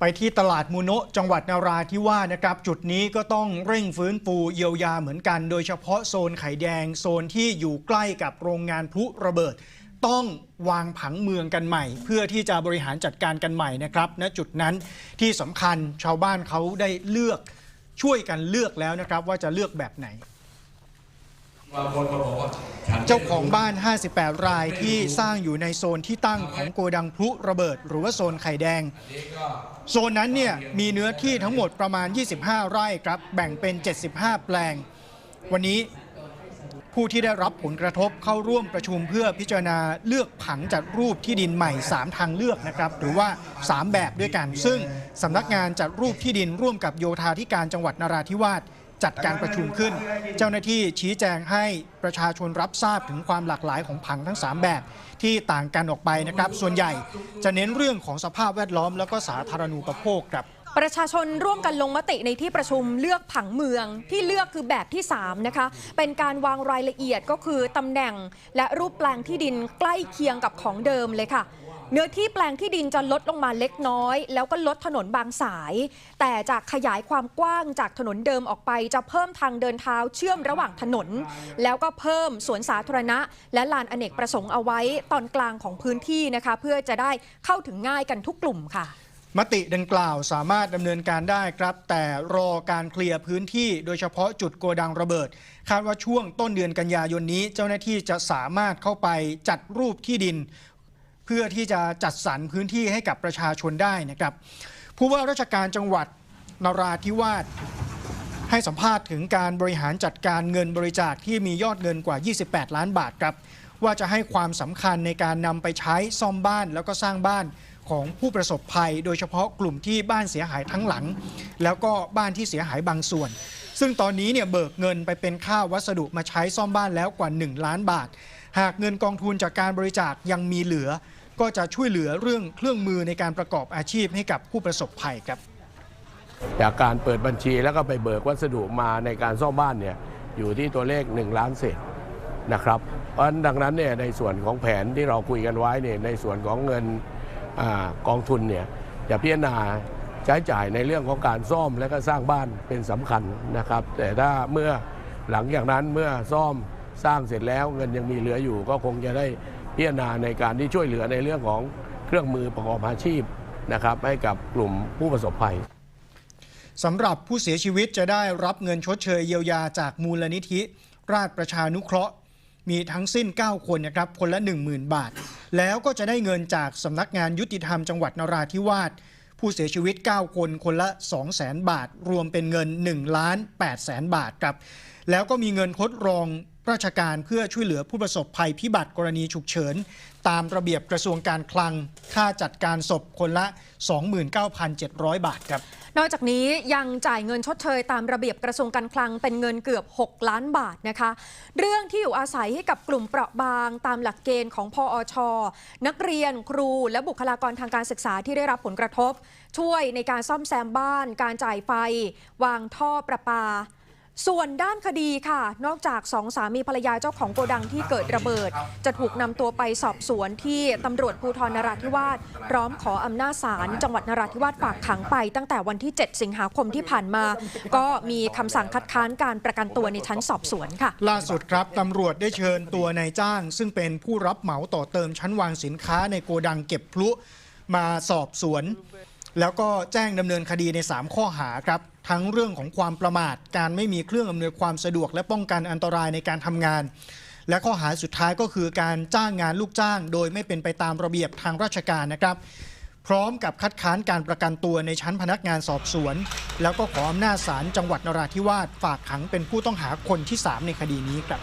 ไปที่ตลาดมูโนะจังหวัดนาราธิวาสนะครับ จุดนี้ก็ต้องเร่งฟื้นฟูเยียวยาเหมือนกัน โดยเฉพาะโซนไข่แดงโซนที่อยู่ใกล้กับโรงงานพลุระเบิด ต้องวางผังเมืองกันใหม่ เพื่อที่จะบริหารจัดการกันใหม่นะครับณจุดนั้นที่สำคัญชาวบ้านเขาได้เลือกช่วยกันเลือกแล้วนะครับ ว่าจะเลือกแบบไหน เจ้าของบ้าน 58 รายที่สร้างอยู่ในโซนที่ตั้งของโกดังพลุระเบิด หรือว่าโซนไข่แดงนี่ก็โซนนั้นเนี่ยมีเนื้อที่ทั้งหมดประมาณ 25 ไร่ครับ แบ่งเป็น 75 แปลง วันนี้ผู้ที่ได้รับผลกระทบเข้าร่วมประชุมเพื่อพิจารณาเลือกผังจัดรูปที่ดินใหม่ 3 ทางเลือกนะครับ หรือว่า 3 แบบด้วยกัน ซึ่งสำนักงานจัดรูปที่ดินร่วมกับโยธาธิการจังหวัดนราธิวาส จัดการประชุมขึ้น เจ้าหน้าที่ชี้แจงให้ประชาชนรับทราบถึงความหลากหลายของผังทั้ง 3 แบบที่ต่างกันออกไปนะครับ ส่วนใหญ่จะเน้นเรื่องของสภาพแวดล้อม แล้วก็สาธารณูปโภคครับประชาชนร่วมกันลงมติในที่ประชุมเลือกผังเมืองที่เลือกคือแบบที่ 3 นะคะ เป็นการวางรายละเอียดก็คือตำแหน่งและรูปแปลงที่ดินใกล้เคียงกับของเดิมเลยค่ะ เนื้อที่แปลงที่ดินจะลดลงมาเล็กน้อย แล้วก็ลดถนนบางสาย แต่จะขยายความกว้างจากถนนเดิมออกไป จะเพิ่มทางเดินเท้าเชื่อมระหว่างถนน แล้วก็เพิ่มสวนสาธารณะ และลานอเนกประสงค์เอาไว้ตอนกลางของพื้นที่นะคะ เพื่อจะได้เข้าถึงง่ายกันทุกกลุ่มค่ะมติดังกล่าวสามารถดำเนินการได้ครับ แต่รอการเคลียร์พื้นที่โดยเฉพาะจุดโกดังระเบิด คาดว่าช่วงต้นเดือนกันยายนนี้ เจ้าหน้าที่จะสามารถเข้าไปจัดรูปที่ดิน เพื่อที่จะจัดสรรพื้นที่ให้กับประชาชนได้นะครับ ผู้ว่าราชการจังหวัดนราธิวาสให้สัมภาษณ์ถึงการบริหารจัดการเงินบริจาคที่มียอดเงินกว่า 28 ล้านบาทครับ ว่าจะให้ความสำคัญในการนำไปใช้ซ่อมบ้านแล้วก็สร้างบ้านของผู้ประสบภัย โดยเฉพาะกลุ่มที่บ้านเสียหายทั้งหลัง แล้วก็บ้านที่เสียหายบางส่วน ซึ่งตอนนี้เนี่ยเบิกเงินไปเป็นค่าวัสดุมาใช้ซ่อมบ้านแล้วกว่า 1 ล้านบาท หากเงินกองทุนจากการบริจาคยังมีเหลือ ก็จะช่วยเหลือเรื่องเครื่องมือในการประกอบอาชีพให้กับผู้ประสบภัยครับ จากการเปิดบัญชีแล้วก็ไปเบิกวัสดุมาในการซ่อมบ้านเนี่ยอยู่ที่ตัวเลข 1 ล้านเศษนะครับ เพราะฉะนั้นดังนั้นเนี่ยในส่วนของแผนที่เราคุยกันไว้เนี่ยในส่วนของเงินอกองทุนเนี่ยจะพิจารณาใช้จ่ายในเรื่องของการซ่อมและก็สร้างบ้านเป็นสำคัญนะครับ แต่ถ้าเมื่อหลังจากนั้นเมื่อซ่อมสร้างเสร็จแล้วเงินยังมีเหลืออยู่ก็คงจะได้ พิจารณาในการที่ช่วยเหลือในเรื่องของเครื่องมือประกอบอาชีพนะครับให้กับกลุ่มผู้ประสบภัยสำหรับผู้เสียชีวิตจะได้รับเงินชดเชยเยียวยาจากมูลนิธิ ราชประชานุเคราะห์ มีทั้งสิ้น 9 คนนะครับ คนละ 10,000 บาท แล้วก็จะได้เงินจากสำนักงานยุติธรรมจังหวัดนราธิวาสผู้เสียชีวิต 9 คน คนละ 200,000 บาท รวมเป็นเงิน1ล้าน8แสนบาทครับ แล้วก็มีเงินทดรอง ราชการเพื่อช่วยเหลือผู้ประสบภัยพิบัติกรณีฉุกเฉิน ตามระเบียบกระทรวงการคลัง ค่าจัดการศพคนละ 29,700 บาทครับ นอกจากนี้ยังจ่ายเงินชดเชยตามระเบียบกระทรวงการคลังเป็นเงินเกือบ 6 ล้านบาทนะคะ เรื่องที่อยู่อาศัยให้กับกลุ่มเปราะบางตามหลักเกณฑ์ของพอชนักเรียนครูและบุคลากรทางการศึกษาที่ได้รับผลกระทบ ช่วยในการซ่อมแซมบ้าน การจ่ายไฟ วางท่อประปา ส่วนด้านคดีค่ะ นอกจากสองสามีภรรยาเจ้าของโกดังที่เกิดระเบิด จะถูกนำตัวไปสอบสวนที่ตำรวจภูธรนราธิวาสพร้อมขออำนาจศาลจังหวัดนราธิวาสฝากขังไปตั้งแต่วันที่ 7 สิงหาคมที่ผ่านมา ก็มีคำสั่งคัดค้านการประกันตัวในชั้นสอบสวนค่ะ ล่าสุดครับตำรวจได้เชิญตัวนายจ้าง ซึ่งเป็นผู้รับเหมาต่อเติมชั้นวางสินค้าในโกดังเก็บพลุมาสอบสวน แล้วก็แจ้งดำเนินคดีใน 3 ข้อหาครับ ทั้งเรื่องของความประมาท การไม่มีเครื่องอำนวยความสะดวก และป้องกันอันตรายในการทำงาน และข้อหาสุดท้ายก็คือการจ้างงานลูกจ้าง โดยไม่เป็นไปตามระเบียบทางราชการนะครับ พร้อมกับคัดค้านการประกันตัวในชั้นพนักงานสอบสวน แล้วก็ขออำนาจศาลจังหวัดนราธิวาสฝากขังเป็นผู้ต้องหาคนที่ 3 ในคดีนี้ครับ